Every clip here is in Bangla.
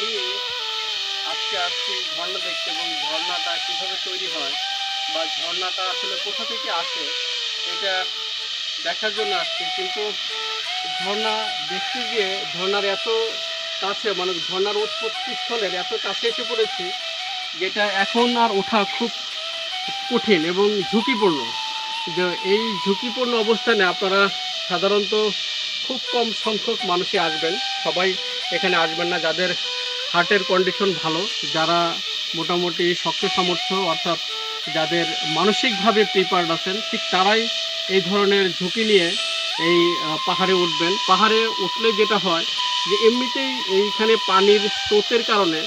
আমি আজকে আসছি ঝর্ণা দেখতে এবং ঝর্ণাটা কীভাবে তৈরি হয় বা ঝর্ণাটা আসলে কোথা থেকে আসে, এটা দেখার জন্য আসছি। কিন্তু ঝর্ণা দেখতে গিয়ে ঝর্ণার এত কাছে মানে ঝর্ণার উৎপত্তি স্থলের এত কাছে এসে পড়েছি যেটা এখন আর ওঠা খুব কঠিন এবং ঝুঁকিপূর্ণ। যে এই ঝুঁকিপূর্ণ অবস্থানে আপনারা সাধারণত খুব কম সংখ্যক মানুষই আসবেন। সবাই এখানে আসবেন না, যাদের হার্টের কন্ডিশন ভালো, যারা মোটামুটি শক্ত সামর্থ্য, অর্থাৎ যাদের মানসিকভাবে প্রিপার্ড আছেন, ঠিক তারাই এই ধরনের ঝুঁকি নিয়ে এই পাহাড়ে উঠবেন। পাহাড়ে উঠলে যেটা হয় যে এমনিতেই এইখানে পানির স্রোতের কারণে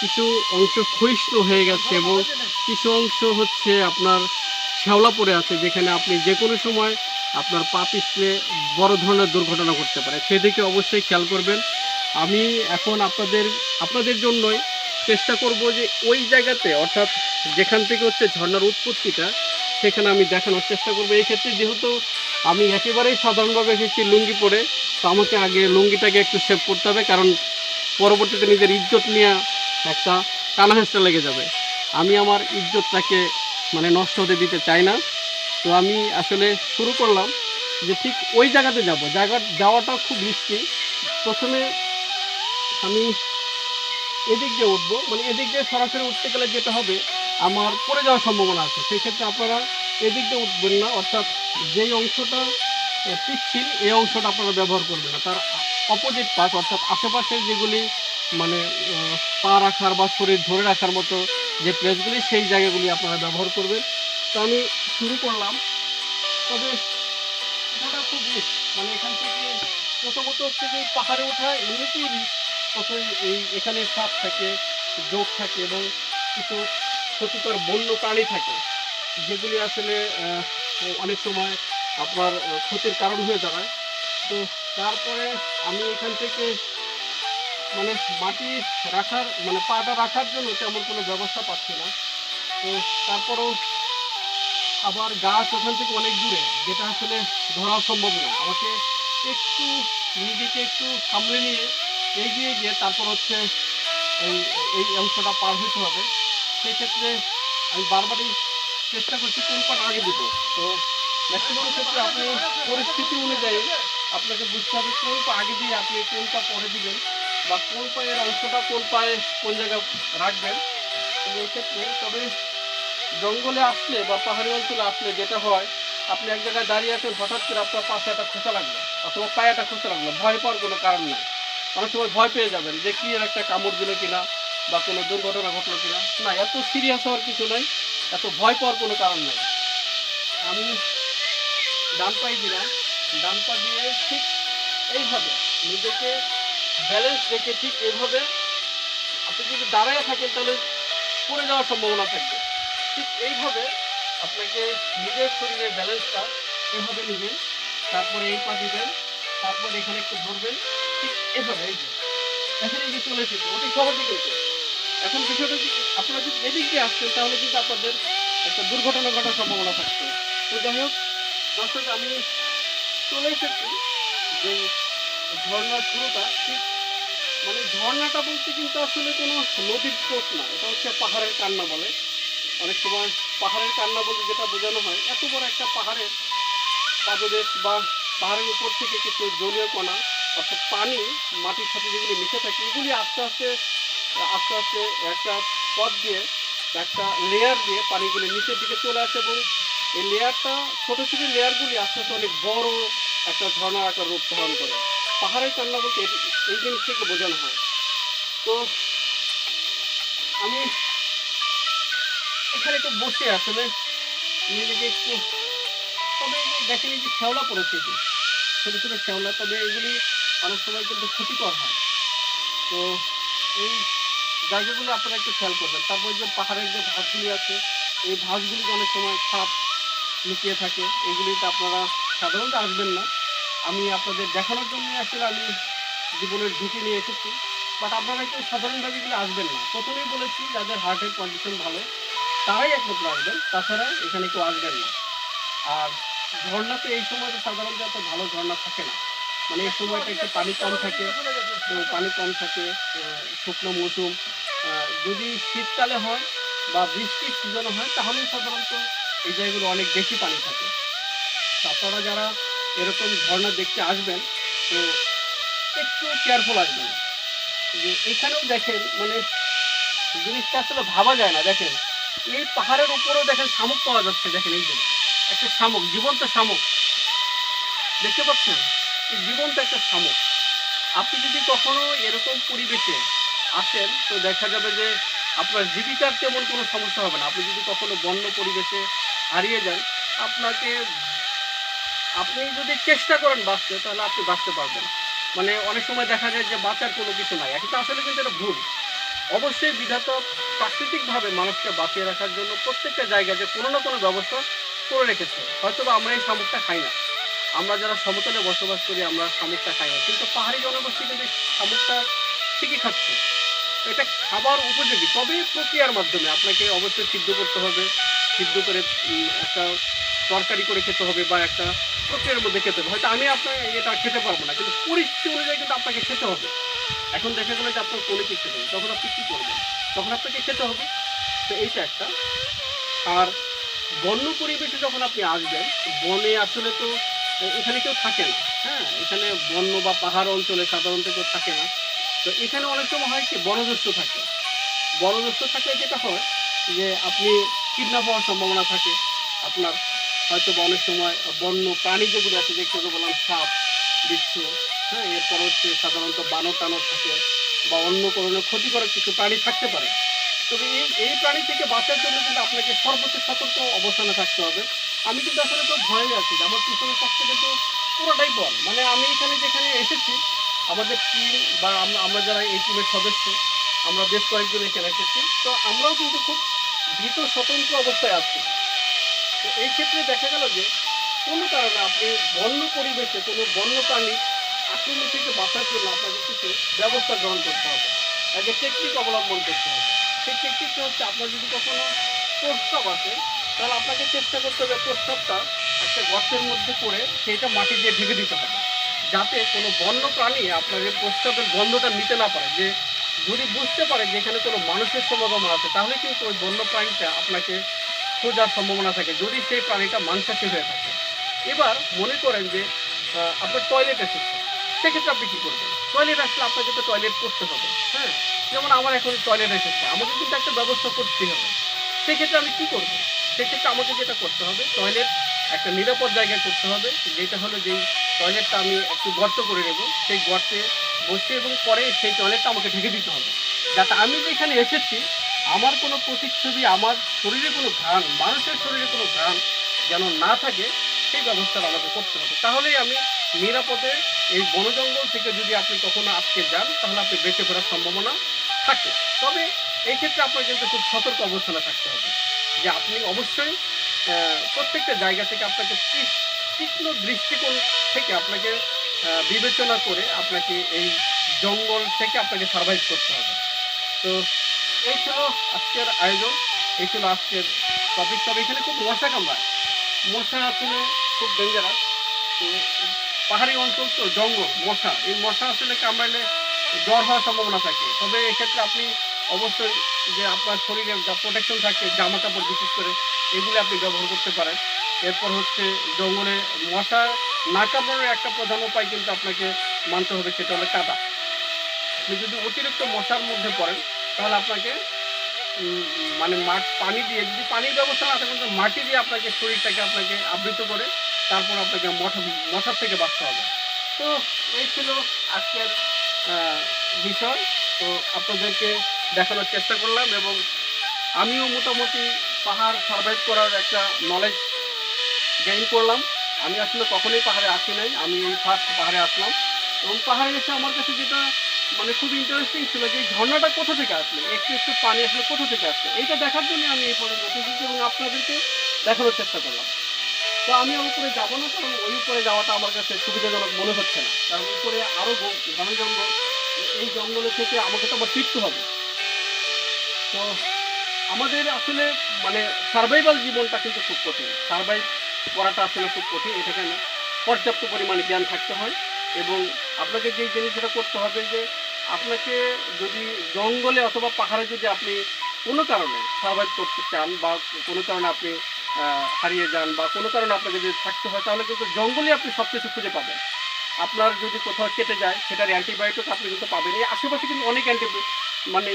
কিছু অংশ ক্ষয়িষ্ণু হয়ে গেছে এবং কিছু অংশ হচ্ছে আপনার শ্যাওলা পড়ে আছে, যেখানে আপনি যে কোনো সময় আপনার পা পিছলে বড় ধরনের দুর্ঘটনা ঘটতে পারে। সেদিকে অবশ্যই খেয়াল করবেন। আমি এখন আপনাদের আপনাদের জন্যই চেষ্টা করব যে ওই জায়গাতে, অর্থাৎ যেখান থেকে হচ্ছে ঝর্ণার উৎপত্তিটা, সেখানে আমি দেখানোর চেষ্টা করব। এই ক্ষেত্রে যেহেতু আমি একেবারেই সাধারণভাবে এসেছি লুঙ্গি পরে, তো আমাকে আগে লুঙ্গিটাকে একটু সেভ করতে হবে, কারণ পরবর্তীতে নিজের ইজ্জত নিয়ে একটা কানাহেসটা লেগে যাবে। আমি আমার ইজ্জতটাকে মানে নষ্ট হতে দিতে চাই না। তো আমি আসলে শুরু করলাম যে ঠিক ওই জায়গাতে যাব। জায়গা, যাওয়াটা খুব রিস্কি প্রথমে আমি এদিক দিয়ে উঠবো মানে এদিক দিয়ে সরাসরি উঠতে গেলে যেটা হবে, আমার পড়ে যাওয়ার সম্ভাবনা আছে। সেই ক্ষেত্রে আপনারা এদিক দিয়ে উঠবেন না, অর্থাৎ যেই অংশটা পিচ্ছিল, এই অংশটা আপনারা ব্যবহার করবেন না। তার অপোজিট পাশ অর্থাৎ আশেপাশের যেগুলি মানে পা রাখার বা শরীর ধরে রাখার মতো যে প্লেসগুলি সেই জায়গাগুলি আপনারা ব্যবহার করবেন। তো আমি শুরু করলাম। তবে ওঠাটা খুব রিস্ক মানে এখান থেকে প্রথমত হচ্ছে যে পাহাড়ে ওঠা, এমনিতেই রিস্ক প্রথমে এই এখানে সাপ থাকে যোগ থাকে এবং কিছু ক্ষতিকর বন্য প্রাণী থাকে। যেগুলি আসলে অনেক সময় আপনার ক্ষতির কারণ হয়ে দাঁড়ায়। তো তারপরে আমি এখান থেকে মানে মাটি রাখার মানে পাটা রাখার জন্য তেমন কোনো ব্যবস্থা পাচ্ছি না। তো তারপরেও আবার গাছ ওখান থেকে অনেক দূরে, যেটা আসলে ধরা সম্ভব না। আমাকে একটু নিজেকে একটু সামলে নিয়ে এগিয়ে গিয়ে তারপর হচ্ছে এই এই অংশটা পার হতে হবে। সেক্ষেত্রে আমি বারবারই চেষ্টা করছি কোন পাটা আগে দিব তো ম্যাক্সিমাম ক্ষেত্রে আপনি পরিস্থিতি অনুযায়ী আপনাকে বুঝতে হবে কোন পা আগে দিয়ে আপনি কোন পা পরে দিবেন বা কোন পায়ের অংশটা কোন পায়ে কোন জায়গায় রাখবেন। এই ক্ষেত্রে তবে জঙ্গলে আসলে বা পাহাড়ি অঞ্চলে আসলে যেটা হয়, আপনি এক জায়গায় দাঁড়িয়ে আছেন, হঠাৎ করে আপনার পাশে একটা খোঁচা লাগল অথবা পায়ে একটা খোঁচা লাগল, ভয় পাওয়ার কোনো কারণ নেই। অনেক সময় ভয় পেয়ে যাবেন যে কি এর একটা কামড় দিল কিনা বা কোনো দুর্ঘটনা ঘটলো কিনা। না, এত সিরিয়াস হওয়ার কিছু নাই, এত ভয় পাওয়ার কোনো কারণ নেই। আমি ডান পাই দিলাম, ডান পা দিয়ে ঠিক এইভাবে নিজেকে ব্যালেন্স রেখে ঠিক এইভাবে আপনি যদি দাঁড়ায় থাকেন তাহলে পড়ে যাওয়ার সম্ভাবনা থাকবে। ঠিক এইভাবে আপনাকে নিজের শরীরের ব্যালেন্সটা এইভাবে নেবেন, তারপরে এই পা দিবেন, তারপর এখানে একটু ধরবেন। এখানে বিষয়টা আপনারা যদি এদিক দিয়ে আসছেন তাহলে কিন্তু আপনাদের একটা দুর্ঘটনা ঘটার সম্ভাবনা থাকছে তো যাই হোক, দর্শক, আমি চলে এসেছি যে ঝর্ণার শুরুটা ঠিক মানে ঝর্ণাটা বলতে কিন্তু আসলে কোনো নদীর স্রোত না, এটা হচ্ছে পাহাড়ের কান্না বলে। অনেক সময় পাহাড়ের কান্না বলতে যেটা বোঝানো হয়, এত বড় একটা পাহাড়ের পাদদেশ বা পাহাড়ের উপর থেকে কিছু জলীয় কণা অর্থাৎ পানি মাটির সাথে যেগুলি মিশে থাকে, এগুলি আস্তে আস্তে আস্তে আস্তে একটা পথ দিয়ে, একটা লেয়ার দিয়ে পানিগুলি নিচের দিকে চলে আসে এবং এই লেয়ারটা ছোটো ছোটো লেয়ারগুলি আস্তে আস্তে অনেক বড় একটা ঝর্ণার আকার রূপ ধারণ করে। পাহাড়ের কান্না বলতে এই জিনিসটাকে বোঝানো হয়। তো আমি এখানে একটু বসে আসলে নিজেকে একটু, তবে দেখেন যে শ্যাওলা পড়েছে ছোটো ছোটো শ্যাওলা, তবে এগুলি অনেক সময় কিন্তু ক্ষতিকর হয়। তো এই জায়গাগুলো আপনারা একটু খেয়াল করবেন। তারপর যে পাহাড়ের যে ঘাসগুলি আছে, এই ঘাসগুলিতে অনেক সময় সাপ লুকিয়ে থাকে। এগুলিতে আপনারা সাধারণত আসবেন না। আমি আপনাদের দেখানোর জন্য আসলে আমি জীবনের ঝুঁকি নিয়ে এসেছি। বাট আপনারা একটু সাধারণভাবে এগুলো আসবেন না। প্রথমেই বলেছি, যাদের হার্টের কন্ডিশন ভালো, তারাই একমাত্র আসবেন। তাছাড়া এখানে কেউ আসবেন না। আর ঝর্ণাতে এই সময়টা সাধারণত এত ভালো ঝর্ণা থাকে না। মানে এই সময়টা একটু পানি কম থাকে, তো পানি কম থাকে শুকনো মৌসুম যদি শীতকালে হয় বা বৃষ্টির সিজনে হয়, তাহলেই সাধারণত এই জায়গাগুলো অনেক বেশি পানি থাকে। আপনারা যারা এরকম ঝর্ণা দেখতে আসবেন, তো একটু কেয়ারফুল আসবেন। যে এখানেও দেখেন মানে জিনিসটা আসলে ভাবা যায় না, দেখেন। এই পাহাড়ের উপরেও দেখেন শামুক পাওয়া যাচ্ছে, দেখেন এই যে, একটা শামুক, জীবন্ত শামুক। দেখতে পাচ্ছেন? এই জীবন্ত একটা শামুক। আপনি যদি কখনো এরকম পরিবেশে আসেন, তো দেখা যাবে যে আপনার জীবিকার তেমন কোনো সমস্যা হবে না। আপনি যদি কখনো বন্য পরিবেশে হারিয়ে যান, আপনাকে, আপনি যদি চেষ্টা করেন বাঁচতে, তাহলে আপনি বাঁচতে পারবেন। মানে অনেক সময় দেখা যায় যে বাঁচার কোনো কিছু নাই। এটা আসলে কিন্তু এটা ভুল। অবশ্যই বিধাতা প্রাকৃতিকভাবে মানুষকে বাঁচিয়ে রাখার জন্য প্রত্যেকটা জায়গায় যে কোনো না কোনো ব্যবস্থা করে রেখেছে। হয়তো আমরা এই শামুকটা খাই না। আমরা যারা সমতলে বসবাস করি, আমরা শামুকটা খাই না। কিন্তু পাহাড়ি জনগোষ্ঠী কিন্তু শামুকটা ঠিকই খাচ্ছে। এটা খাবার উপযোগী তবে প্রক্রিয়ার মাধ্যমে আপনাকে অবশ্যই সিদ্ধ করতে হবে। সিদ্ধ করে একটা তরকারি করে খেতে হবে বা একটা প্রক্রিয়ার মধ্যে খেতে হবে। হয়তো আমি আপনার এটা খেতে পারব না, কিন্তু পরিস্থিতি অনুযায়ী কিন্তু আপনাকে খেতে হবে। এখন দেখা গেলো যে আপনার কোনো কিছু নেই। তখন আপনি কী করবেন? তখন আপনাকে খেতে হবে। তো এইটা একটা। আর বন্য পরিবেশে যখন আপনি আসবেন, বনে আসলে তো এ- এখানে কেউ থাকে না। হ্যাঁ এখানে বন্য বা পাহাড় অঞ্চলে সাধারণত কেউ থাকে না। তো এখানে অনেক সময় হয় কি, বনদস্য থাকে। বনদস্য থাকলে যেটা হয় যে, আপনি কিডন্যাপ হওয়ার সম্ভাবনা থাকে। আপনার হয়তো অনেক সময় বন্য প্রাণী যেগুলো আছে, যে একটু বললাম সাপ, বিচ্ছু হ্যাঁ এরপর হচ্ছে সাধারণত বানর টানর থাকে বা অন্য কোনো ক্ষতিকারক কিছু প্রাণী থাকতে পারে। তবে এই এই প্রাণী থেকে বাঁচার জন্য কিন্তু আপনাকে সর্বোচ্চ সতর্ক অবস্থানে থাকতে হবে। আমি কিন্তু আসলে তো ভয়ে আছি। আমার পিছনের কাছ থেকে তো পুরোটাই বল। মানে আমি এখানে যেখানে এসেছি, আমাদের টিম বা আমরা যারা এই টিমের সদস্য, আমরা বেশ কয়েকজন এখানে এসেছি। তো আমরাও কিন্তু খুব ভীত স্বতন্ত্র অবস্থায় আছি। তো এই ক্ষেত্রে দেখা গেল যে, কোনো কারণে আপনি বন্য পরিবেশে, কোনো বন্য প্রাণী আক্রমণ থেকে বাঁচার জন্য আপনাকে কিছু ব্যবস্থা গ্রহণ করতে হবে। একটা টেকনিক অবলম্বন করতে হবে। সেই টেকনিকটা হচ্ছে আপনার যদি কখনো প্রস্তাব আসে তাহলে আপনাকে চেষ্টা করতে হবে প্রস্তাবটা একটা গর্তের মধ্যে করে সেইটা মাটি দিয়ে ঢেকে দিতে হবে। যাতে কোনো বন্য প্রাণী আপনার এই প্রস্তাবের গন্ধটা নিতে না পারে। যে যদি বুঝতে পারে যে এখানে কোনো মানুষের সমাগম আছে, তাহলে কিন্তু ওই বন্য প্রাণীটা আপনাকে খোঁজার সম্ভাবনা থাকে, যদি সেই প্রাণীটা মাংসাশী হয়ে থাকে। এবার মনে করেন যে আপনার টয়লেট এসেছে। সেক্ষেত্রে আপনি কী করবেন? টয়লেট আসলে আপনাকে তো টয়লেট করতে হবে হ্যাঁ? যেমন আমার এখন টয়লেট এসেছে, আমাকে কিন্তু একটা ব্যবস্থা করতেই হবে। সেক্ষেত্রে আমি কী করব? সেক্ষেত্রে আমাকে যেটা করতে হবে টয়লেট একটা নিরাপদ জায়গায় করতে হবে, যেটা হলো যেই টয়লেটটা আমি একটু গর্ত করে নেব, সেই গর্তে বসে এবং পরে সেই টয়লেটটা আমাকে ঢেকে দিতে হবে। যাতে আমি যেখানে এসেছি, আমার কোনো প্রতিচ্ছবি, আমার শরীরে কোনো ঘ্রাণ, মানুষের শরীরে কোনো ঘ্রাণ যেন না থাকে, সেই ব্যবস্থাটা আমাকে করতে হবে। তাহলেই আমি নিরাপদে এই বনজঙ্গল থেকে যদি আপনি কখনো আজকে যান, তাহলে আপনি বেঁচে ফেরার সম্ভাবনা থাকে। তবে এই ক্ষেত্রে আপনার কিন্তু খুব সতর্ক অবস্থানে থাকতে হবে। যে আপনি অবশ্যই প্রত্যেকটা জায়গা থেকে আপনাকে তীক্ষ্ণ দৃষ্টিকোণ থেকে আপনাকে বিবেচনা করে আপনাকে এই জঙ্গল থেকে আপনাকে সার্ভাইভ করতে হবে। তো এই ছিল আজকের আয়োজন, এই ছিল আজকের টপিক তবে এখানে খুব মশা কামড়ায়। মশা আসলে খুব ডেঞ্জারাস তো পাহাড়ি অঞ্চল তো জঙ্গল, মশা। এই মশা আসলে কামড়াইলে জ্বর হওয়ার সম্ভাবনা থাকে। তবে এক্ষেত্রে আপনি অবশ্যই যে আপনার শরীরে প্রোটেকশন থাকে জামা কাপড় বিশেষ করে, এগুলো আপনি ব্যবহার করতে পারেন। এরপর হচ্ছে জঙ্গলে মশা না কামড়ানোর একটা প্রধান উপায় কিন্তু আপনাকে মানতে হবে, সেটা হলো কাদা। আপনি যদি অতিরিক্ত মশার মধ্যে পড়েন, তাহলে আপনাকে মানে মাঠ, পানি দিয়ে, যদি পানির ব্যবস্থা না থাকে মাটি দিয়ে আপনাকে শরীরটাকে আপনাকে আবৃত করে, তারপর আপনাকে মশা মশার থেকে বাঁচতে হবে। তো, এই ছিল আজকের বিষয়। তো আপনাদেরকে দেখানোর চেষ্টা করলাম এবং আমিও মোটামুটি পাহাড় সার্ভাইভ করার একটা নলেজ গেইন করলাম। আমি আসলে কখনোই পাহাড়ে আসি নাই, আমি এই ফার্স্ট পাহাড়ে আসলাম। এবং পাহাড়ে এসে আমার কাছে যেটা মানে খুব ইন্টারেস্টিং ছিল যে এই ঝর্ণাটা কোথা থেকে আসলো? একটু একটু পানি আসলে কোথা থেকে আসলো? এইটা দেখার জন্য আমি এই পর্যন্ত এসেছি এবং আপনাদেরকে দেখানোর চেষ্টা করলাম। তো আমি উপরে যাব না, কারণ ওই উপরে যাওয়াটা আমার কাছে সুবিধাজনক মনে হচ্ছে না। কারণ উপরে আরও ঘন জঙ্গল, এই জঙ্গলে থেকে আমাকে তো আবার ফিরতে হবে। তো আমাদের আসলে মানে সার্ভাইভাল জীবনটা কিন্তু খুব কঠিন। সার্ভাইভ করাটা আসলে খুব কঠিন এটাকে পর্যাপ্ত পরিমাণে জ্ঞান থাকতে হয় এবং আপনাকে যেই জিনিসটা করতে হবে যে আপনাকে যদি জঙ্গলে অথবা পাহাড়ে যদি আপনি কোনো কারণে সার্ভাইভ করতে চান বা কোনো কারণে আপনি হারিয়ে যান বা কোনো কারণে আপনাকে যদি থাকতে হয়, তাহলে কিন্তু জঙ্গলে আপনি সব কিছু খুঁজে পাবেন। আপনার যদি কোথাও কেটে যায়, সেটার অ্যান্টিবায়োটিক আপনি কিন্তু পাবেন এই আশেপাশে কিন্তু অনেক অ্যান্টি মানে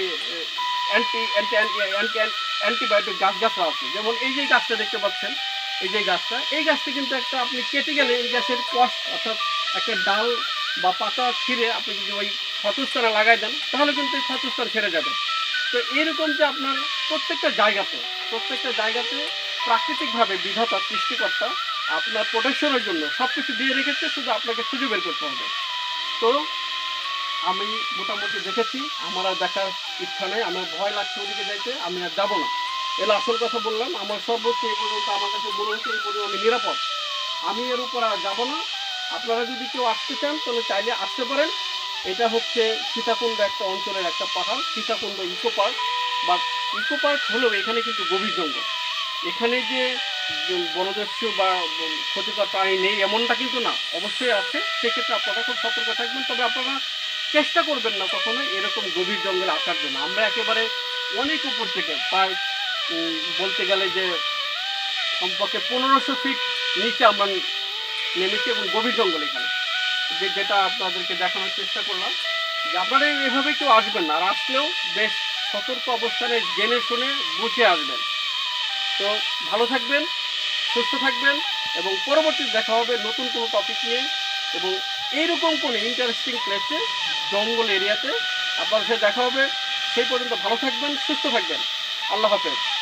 অ্যান্টি অ্যান্টি অ্যান্টি অ্যান্টিবায়োটিক গাছ গাছরা আছে। যেমন এই যে গাছটা দেখতে পাচ্ছেন, এই যে গাছটা, এই গাছটা কিন্তু একটা আপনি কেটে গেলে এই গাছের কষ অর্থাৎ একটা ডাল বা পাতা ছিঁড়ে আপনি যদি ওই ক্ষতস্থানে লাগাই দেন, তাহলে কিন্তু এই ক্ষতস্থান ছেড়ে যাবে। তো এইরকম যে আপনার প্রত্যেকটা জায়গাতে প্রত্যেকটা জায়গাতে প্রাকৃতিকভাবে বিধাতা, সৃষ্টিকর্তা আপনার প্রোটেকশনের জন্য সব কিছু দিয়ে রেখেছে, শুধু আপনাকে খুঁজে বের করতে হবে। তো আমি মোটামুটি দেখেছি, আমার আর দেখার ইচ্ছা নেই, আমার ভয় লাগছে ওদিকে যাইতে, আমি আর যাব না। এলো আসল কথা বললাম, আমার সর্বোচ্চ এই পর্যন্ত আমার কাছে মনে হচ্ছে এই পর্যন্ত আমি নিরাপদ। আমি এর উপর আর যাব না। আপনারা যদি কেউ আসতে চান, তাহলে চাইলে আসতে পারেন। এটা হচ্ছে সীতাকুণ্ড একটা অঞ্চলের একটা পাহাড়, সীতাকুণ্ড ইকো পার্ক। বা ইকো পার্ক হলেও এখানে কিন্তু গভীর জঙ্গল। এখানে যে বনদস্যু বা ক্ষতিকর প্রাণী নেই, এমনটা কিন্তু না। অবশ্যই আছে। সেক্ষেত্রে আপনারা খুব সতর্ক থাকবেন। তবে আপনারা চেষ্টা করবেন না কখনো এরকম গভীর জঙ্গলে আসার জন্য। আমরা একেবারে অনেক উপর থেকে, প্রায় বলতে গেলে যে কমপক্ষে পনেরোশো ফিট নিচে আমরা নেমেছি এবং গভীর জঙ্গল এখানে। যে, যেটা আপনাদেরকে দেখানোর চেষ্টা করলাম। যে, আপনারা এভাবে কেউ আসবেন না, আর আসলেও বেশ সতর্ক অবস্থানে জেনে শুনে বুঝে আসবেন। তো, ভালো থাকবেন, সুস্থ থাকবেন এবং পরবর্তী দেখা হবে নতুন কোনো টপিক নিয়ে এবং এইরকম কোনো ইন্টারেস্টিং প্লেসে জঙ্গল এরিয়াতে। আপনার সাথে দেখা হবে। সেই পর্যন্ত ভালো থাকবেন সুস্থ থাকবেন। আল্লাহ হাফেজ।